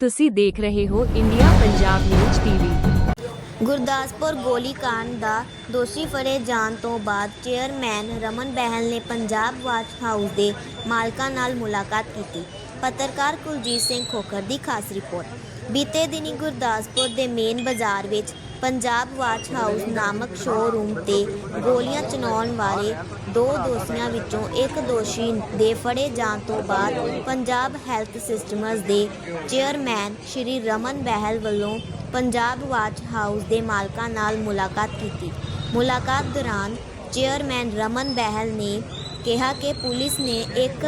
ਤੁਸੀਂ ਦੇਖ ਰਹੇ ਹੋ India Punjab news TV. Gurdaspur ਗੋਲੀकांड ਦਾ ਦੋਸ਼ੀ ਫੜੇ ਜਾਣ ਤੋਂ ਬਾਅਦ ਚੇਅਰਮੈਨ ਰਮਨ ਬਹਿਲ ਨੇ ਪੰਜਾਬ ਵਾਚ ਹਾਊਸ ਦੇ ਮਾਲਕਾਂ ਨਾਲ ਮੁਲਾਕਾਤ ਕੀਤੀ। ਪੱਤਰਕਾਰ ਕੁਲਜੀਤ ਸਿੰਘ ਖੋਖਰ ਦੀ ਖਾਸ ਰਿਪੋਰਟ। ਬੀਤੇ ਦਿਨੀ ਗੁਰਦਾਸਪੁਰ ਦੇ ਮੇਨ ਬਾਜ਼ਾਰ ਵਿੱਚ ਪੰਜਾਬ ਵਾਚ ਹਾਊਸ ਨਾਮਕ ਸ਼ੋਅਰੂਮ ਤੇ ਗੋਲੀਆਂ ਚਲਾਉਣ ਵਾਲੇ ਦੋ ਦੋਸ਼ੀਆਂ ਵਿੱਚੋਂ ਇੱਕ ਦੋਸ਼ੀ ਦੇ ਫੜੇ ਜਾਣ ਤੋਂ ਬਾਅਦ ਪੰਜਾਬ ਹੈਲਥ ਸਿਸਟਮਸ ਦੇ ਚੇਅਰਮੈਨ ਸ਼੍ਰੀ ਰਮਨ ਬਹਿਲ ਵੱਲੋਂ ਪੰਜਾਬ ਵਾਚ ਹਾਊਸ ਦੇ ਮਾਲਕਾਂ ਨਾਲ ਮੁਲਾਕਾਤ ਕੀਤੀ। ਮੁਲਾਕਾਤ ਦੌਰਾਨ ਚੇਅਰਮੈਨ ਰਮਨ ਬਹਿਲ ਨੇ ਕਿਹਾ ਕਿ ਪੁਲਿਸ ਨੇ ਇੱਕ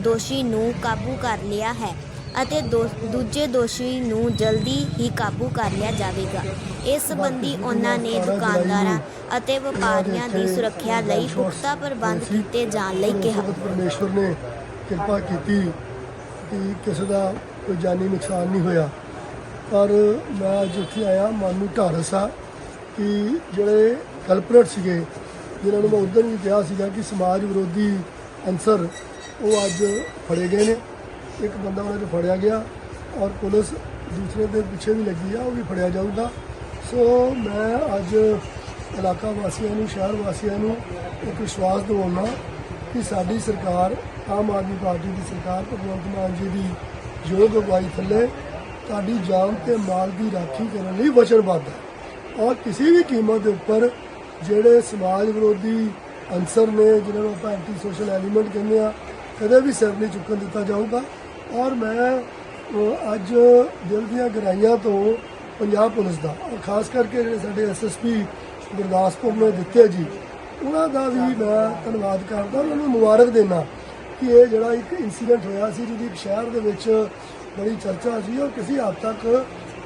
ਦੋਸ਼ੀ ਨੂੰ ਕਾਬੂ ਕਰ ਲਿਆ ਹੈ। ਅਤੇ ਦੋ- ਦੂਜੇ ਦੋਸ਼ੀ ਨੂੰ ਜਲਦੀ ਹੀ ਕਾਬੂ ਕਰ ਲਿਆ ਜਾਵੇਗਾ। ਇਸ ਸੰਬੰਧੀ ਉਹਨਾਂ ਨੇ ਦੁਕਾਨਦਾਰਾਂ ਅਤੇ ਵਪਾਰੀਆਂ ਦੀ ਸੁਰੱਖਿਆ ਲਈ ਪੁਖਤਾ ਪ੍ਰਬੰਧ ਕੀਤੇ ਜਾਣ ਲਈ ਕਿਹਾ। ਭਗਤ ਪਰਮੇਸ਼ਵਰ ਨੇ ਕਿਰਪਾ ਕੀਤੀ ਕਿ ਕਿਸੇ ਦਾ ਕੋਈ ਜਾਨੀ ਨੁਕਸਾਨ ਨਹੀਂ ਹੋਇਆ। ਪਰ ਮੈਂ ਅੱਜ ਉੱਥੇ ਆਇਆ, ਮਨ ਨੂੰ ਢਾਰਸ ਆ ਕਿ ਜਿਹੜੇ ਕਲਪਰੇਟ ਸੀਗੇ, ਜਿਨ੍ਹਾਂ ਨੂੰ ਮੈਂ ਉਦੋਂ ਵੀ ਕਿਹਾ ਸੀਗਾ ਕਿ ਸਮਾਜ ਵਿਰੋਧੀ ਅੰਸਰ ਉਹ ਅੱਜ ਫੜੇ ਗਏ ਨੇ। ਇੱਕ ਬੰਦਾ ਉਹਨਾਂ 'ਚ ਫੜਿਆ ਗਿਆ ਔਰ ਪੁਲਿਸ ਦੂਸਰੇ ਦੇ ਪਿੱਛੇ ਵੀ ਲੱਗੀ ਆ, ਉਹ ਵੀ ਫੜਿਆ ਜਾਊਗਾ। ਸੋ ਮੈਂ ਅੱਜ ਇਲਾਕਾ ਵਾਸੀਆਂ ਨੂੰ, ਸ਼ਹਿਰ ਵਾਸੀਆਂ ਨੂੰ ਇੱਕ ਵਿਸ਼ਵਾਸ ਦਿਵਾਉਣਾ ਕਿ ਸਾਡੀ ਸਰਕਾਰ, ਆਮ ਆਦਮੀ ਪਾਰਟੀ ਦੀ ਸਰਕਾਰ ਭਗਵੰਤ ਮਾਨ ਜੀ ਦੀ ਯੋਗ ਅਗਵਾਈ ਥੱਲੇ ਤੁਹਾਡੀ ਜਾਨ ਤੇ ਮਾਲ ਦੀ ਰਾਖੀ ਕਰਨ ਲਈ ਵਚਨਬੱਧ ਹੈ। ਔਰ ਕਿਸੇ ਵੀ ਕੀਮਤ ਦੇ ਉੱਪਰ ਜਿਹੜੇ ਸਮਾਜ ਵਿਰੋਧੀ ਅੰਸਰ ਨੇ ਜਿਹਨਾਂ ਨੂੰ ਆਪਾਂ ਐਂਟੀ ਸੋਸ਼ਲ ਐਲੀਮੈਂਟ ਕਹਿੰਦੇ ਆ ਕਦੇ ਵੀ ਸਿਰ ਨਹੀਂ ਚੁੱਕਣ ਦਿੱਤਾ ਜਾਊਗਾ। ਔਰ ਮੈਂ ਅੱਜ ਦਿਲ ਦੀਆਂ ਗਹਿਰਾਈਆਂ ਤੋਂ ਪੰਜਾਬ ਪੁਲਿਸ ਦਾ, ਔਰ ਖਾਸ ਕਰਕੇ ਜਿਹੜੇ ਸਾਡੇ ਐਸਐਸਪੀ ਗੁਰਦਾਸਪੁਰ ਨੇ ਦਿੱਤੇ ਜੀ, ਉਹਨਾਂ ਦਾ ਵੀ ਮੈਂ ਧੰਨਵਾਦ ਕਰਦਾ ਉਹਨਾਂ ਨੂੰ ਮੁਬਾਰਕ ਦੇਣਾ ਕਿ ਇਹ ਜਿਹੜਾ ਇੱਕ ਇਨਸੀਡੈਂਟ ਹੋਇਆ ਸੀ ਜਿਹਦੀ ਇੱਕ ਸ਼ਹਿਰ ਦੇ ਵਿੱਚ ਬੜੀ ਚਰਚਾ ਸੀ ਔਰ ਕਿਸੇ ਹੱਦ ਤੱਕ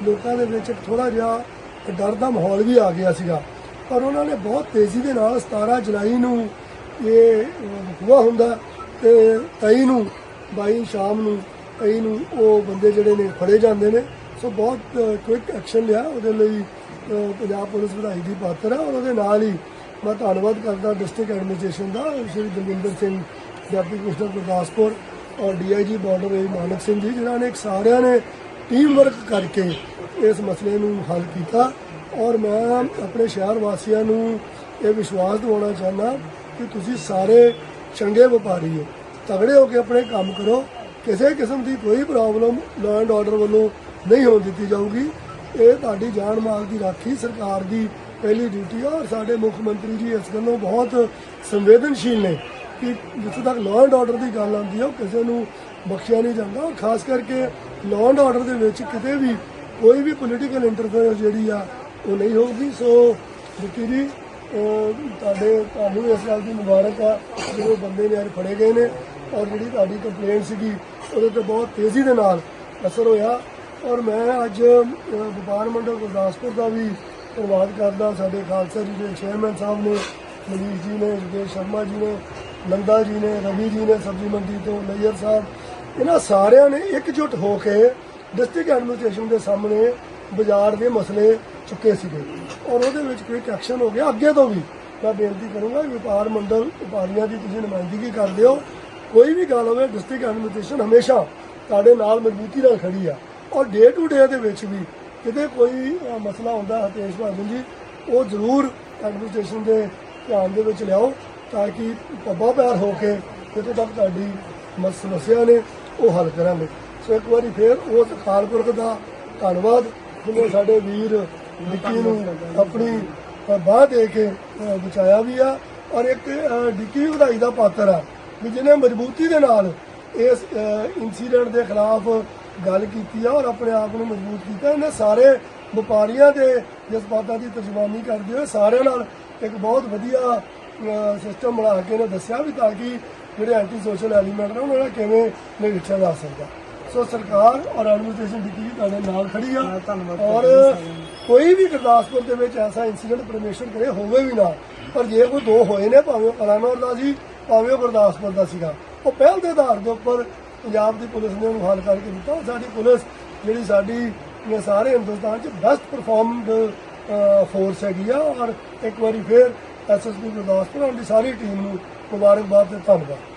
ਲੋਕਾਂ ਦੇ ਵਿੱਚ ਥੋੜਾ ਜਿਹਾ ਡਰ ਦਾ ਮਾਹੌਲ ਵੀ ਆ ਗਿਆ ਸੀਗਾ। ਪਰ ਉਹਨਾਂ ਨੇ ਬਹੁਤ ਤੇਜ਼ੀ ਦੇ ਨਾਲ 17 ਜੁਲਾਈ ਨੂੰ ਇਹ ਹੁਆ ਹੁੰਦਾ ਤੇ 23 ਨੂੰ, ਬਾਈ ਸ਼ਾਮ ਨੂੰ 23 ਨੂੰ ਉਹ ਬੰਦੇ ਜਿਹੜੇ ਨੇ ਫੜੇ ਜਾਂਦੇ ਨੇ। ਸੋ ਬਹੁਤ ਕੁਇਕ ਐਕਸ਼ਨ ਲਿਆ। ਉਹਦੇ ਲਈ ਪੰਜਾਬ ਪੁਲਿਸ ਵਧਾਈ ਦੀ ਪਾਤਰ ਹੈ ਔਰ ਉਹਦੇ ਨਾਲ ਹੀ ਮੈਂ ਧੰਨਵਾਦ ਕਰਦਾ ਡਿਸਟ੍ਰਿਕਟ ਐਡਮਿਨਿਸਟ੍ਰੇਸ਼ਨ ਦਾ, ਸ਼੍ਰੀ ਦਲਵਿੰਦਰ ਸਿੰਘ, ਡਿਪਟੀ ਕਮਿਸ਼ਨਰ ਗੁਰਦਾਸਪੁਰ ਔਰ DIG border A Manak Singh ji, ਜਿਨ੍ਹਾਂ ਨੇ ਸਾਰਿਆਂ ਨੇ ਟੀਮ ਵਰਕ ਕਰਕੇ ਇਸ ਮਸਲੇ ਨੂੰ ਹੱਲ ਕੀਤਾ। ਔਰ ਮੈਂ ਆਪਣੇ ਸ਼ਹਿਰ ਵਾਸੀਆਂ ਨੂੰ ਇਹ ਵਿਸ਼ਵਾਸ ਦਿਵਾਉਣਾ ਚਾਹੁੰਦਾ ਕਿ ਤੁਸੀਂ ਸਾਰੇ ਚੰਗੇ ਵਪਾਰੀ ਹੋ, ਤਗੜੇ ਹੋ ਕੇ ਆਪਣੇ ਕੰਮ ਕਰੋ, ਕਿਸੇ ਕਿਸਮ ਦੀ ਕੋਈ ਪ੍ਰੋਬਲਮ ਲਾਅ ਐਂਡ ਆਰਡਰ ਵੱਲੋਂ ਨਹੀਂ ਹੋਣ ਦਿੱਤੀ ਜਾਊਗੀ। ਇਹ ਤੁਹਾਡੀ ਜਾਨ ਮਾਲ ਦੀ ਰਾਖੀ ਸਰਕਾਰ ਦੀ ਪਹਿਲੀ ਡਿਊਟੀ ਆ ਔਰ ਸਾਡੇ ਮੁੱਖ ਮੰਤਰੀ ਜੀ ਇਸ ਗੱਲੋਂ ਬਹੁਤ ਸੰਵੇਦਨਸ਼ੀਲ ਨੇ ਕਿ ਜਿੱਥੇ ਤੱਕ ਲਾਅ ਐਂਡ ਆਰਡਰ ਦੀ ਗੱਲ ਆਉਂਦੀ ਹੈ ਉਹ ਕਿਸੇ ਨੂੰ ਬਖਸ਼ਿਆ ਨਹੀਂ ਜਾਂਦਾ। ਔਰ ਖਾਸ ਕਰਕੇ ਲਾਅ ਐਂਡ ਆਰਡਰ ਦੇ ਵਿੱਚ ਕਿਤੇ ਵੀ ਕੋਈ ਵੀ ਪੋਲੀਟੀਕਲ ਇੰਟਰਫੇਰੈਂਸ ਜਿਹੜੀ ਆ, ਉਹ ਨਹੀਂ ਹੋਊਗੀ। ਸੋ ਦਿੱਤੀ ਜੀ ਅਹ ਤੁਹਾਡੇ ਤੁਹਾਨੂੰ ਵੀ ਇਸ ਗੱਲ ਦੀ ਮੁਬਾਰਕ ਆ ਜਿਹੜੇ ਬੰਦੇ ਨੇ ਅੱਜ ਫੜੇ ਗਏ ਨੇ ਔਰ ਜਿਹੜੀ ਤੁਹਾਡੀ ਕੰਪਲੇਂਟ ਸੀਗੀ ਉਹਦੇ ਤੇ ਬਹੁਤ ਤੇਜ਼ੀ ਦੇ ਨਾਲ ਅਸਰ ਹੋਇਆ। ਔਰ ਮੈਂ ਅੱਜ ਅਹ, ਵਪਾਰ ਮੰਡਲ ਗੁਰਦਾਸਪੁਰ ਦਾ ਵੀ ਧੰਨਵਾਦ ਕਰਦਾ। ਸਾਡੇ ਖਾਲਸਾ ਜੀ ਦੇ ਚੇਅਰਮੈਨ ਸਾਹਿਬ ਨੇ ਮਨੀਸ਼ ਜੀ ਨੇ ਜਗੇਸ਼ ਸ਼ਰਮਾ ਜੀ ਨੇ ਨੰਦਾ ਜੀ ਨੇ ਰਵੀ ਜੀ ਨੇ ਸਬਜ਼ੀ ਮੰਡੀ ਤੋਂ ਨਈਅਰ ਸਾਹਿਬ। ਇਹਨਾਂ ਸਾਰਿਆਂ ਨੇ ਇਕਜੁੱਟ ਹੋ ਕੇ ਡਿਸਟ੍ਰਿਕਟ ਐਡਮਿਨਿਸਟ੍ਰੇਸ਼ਨ ਦੇ ਸਾਹਮਣੇ ਬਾਜ਼ਾਰ ਦੇ ਮਸਲੇ ਚੁੱਕੇ ਸੀਗੇ। ਔਰ ਉਹਦੇ ਵਿੱਚ ਕੋਈ ਐਕਸ਼ਨ ਹੋ ਗਿਆ, ਅੱਗੇ ਤੋਂ ਵੀ ਮੈਂ ਬੇਨਤੀ ਕਰੂੰਗਾ ਕਿ ਵਪਾਰ ਮੰਡਲ, ਵਪਾਰੀਆਂ ਦੀ ਤੁਸੀਂ ਨੁਮਾਇੰਦਗੀ ਕਰਦੇ ਹੋ। ਕੋਈ ਵੀ ਗੱਲ ਹੋਵੇ ਡਿਸਟ੍ਰਿਕਟ ਐਡਮਿਨਿਸਟ੍ਰੇਸ਼ਨ ਹਮੇਸ਼ਾ ਤੁਹਾਡੇ ਨਾਲ ਮਜ਼ਬੂਤੀ ਨਾਲ ਖੜੀ ਆ। ਔਰ ਡੇ ਟੂ ਡੇ ਦੇ ਵਿੱਚ ਵੀ ਕਿਤੇ ਕੋਈ ਮਸਲਾ ਹੁੰਦਾ, ਹਤੇਸ਼ ਭਾਜਨ ਜੀ, ਉਹ ਜ਼ਰੂਰ ਐਡਮਿਨਿਸਟ੍ਰੇਸ਼ਨ ਦੇ ਧਿਆਨ ਦੇ ਵਿੱਚ ਲਿਆਓ ਤਾਂ ਕਿ ਪੱਬਾ ਪੈਰ ਹੋ ਕੇ ਕਿਤੇ ਤੱਕ ਤੁਹਾਡੀ ਮਸ- ਸਮੱਸਿਆ ਨੇ, ਉਹ ਹੱਲ ਕਰਾਂਗੇ। ਸੋ ਇੱਕ ਵਾਰੀ ਫੇਰ ਉਸ ਅਕਾਲ ਪੁਰਖ ਦਾ ਧੰਨਵਾਦ ਜਿਹਨੇ ਸਾਡੇ ਵੀਰ ਨਿੱਕੀ ਨੂੰ ਆਪਣੀ ਬਾਹ ਦੇ ਕੇ ਬਚਾਇਆ ਵੀ ਆ ਔਰ ਇੱਕ ਡਿੱਕੀ ਵੀ ਵਧਾਈ ਦਾ ਪਾਤਰ ਆ ਵੀ ਜਿਹਨੇ ਮਜ਼ਬੂਤੀ ਦੇ ਨਾਲ ਇਸ ਇਨਸੀਡੈਂਟ ਦੇ ਖਿਲਾਫ ਗੱਲ ਕੀਤੀ ਆ ਔਰ ਆਪਣੇ ਆਪ ਨੂੰ ਮਜ਼ਬੂਤ ਕੀਤਾ ਇਹਨੇ ਸਾਰੇ ਵਪਾਰੀਆਂ ਦੇ ਜਜ਼ਬਾਤਾਂ ਦੀ ਤਰਜਮਾਨੀ ਕਰਦੇ ਹੋਏ ਸਾਰਿਆਂ ਨਾਲ ਇੱਕ ਬਹੁਤ ਵਧੀਆ ਸਿਸਟਮ ਬਣਾ ਕੇ ਇਹਨੇ ਦੱਸਿਆ ਵੀ ਤਾਂ ਕਿ ਜਿਹੜੇ ਐਂਟੀ ਸੋਸ਼ਲ ਐਲੀਮੈਂਟ ਨੇ ਉਹਨਾਂ ਨਾਲ ਕਿਵੇਂ ਨਿਰੀਖਿਆ ਜਾ ਸਕਦਾ। ਸੋ ਸਰਕਾਰ ਔਰ ਐਡਮਿਨਿਸਟ੍ਰੇਸ਼ਨ ਦੀ ਟੀਮ ਤੁਹਾਡੇ ਨਾਲ ਖੜੀ ਆ ਔਰ ਕੋਈ ਵੀ ਗੁਰਦਾਸਪੁਰ ਦੇ ਵਿੱਚ ਐਸਾ ਇਨਸੀਡੈਂਟ ਪਰਮੇਸ਼ਰ ਕਰੇ, ਹੋਵੇ ਵੀ ਨਾ। ਪਰ ਜੇ ਕੋਈ ਦੋ ਹੋਏ ਨੇ, ਭਾਵੇਂ ਉਹ ਕਲਾਨੌਰ ਦਾ ਸੀ, ਭਾਵੇਂ ਉਹ ਗੁਰਦਾਸਪੁਰ ਦਾ ਸੀਗਾ। ਉਹ ਪਹਿਲ ਦੇ ਆਧਾਰ ਦੇ ਉੱਪਰ ਪੰਜਾਬ ਦੀ ਪੁਲਿਸ ਨੇ ਉਹਨੂੰ ਹੱਲ ਕਰਕੇ ਦਿੱਤਾ। ਸਾਡੀ ਪੁਲਿਸ, ਜਿਹੜੀ ਸਾਡੀ ਸਾਰੇ ਹਿੰਦੁਸਤਾਨ 'ਚ ਬੈਸਟ ਪਰਫਾਰਮਡ ਫੋਰਸ ਹੈਗੀ ਆ। ਔਰ ਇੱਕ ਵਾਰੀ ਫੇਰ ਐਸਐਸਪੀ ਗੁਰਦਾਸਪੁਰ ਔਰ ਦੀ ਸਾਰੀ ਟੀਮ ਨੂੰ ਮੁਬਾਰਕਬਾਦ ਤੇ ਧੰਨਵਾਦ।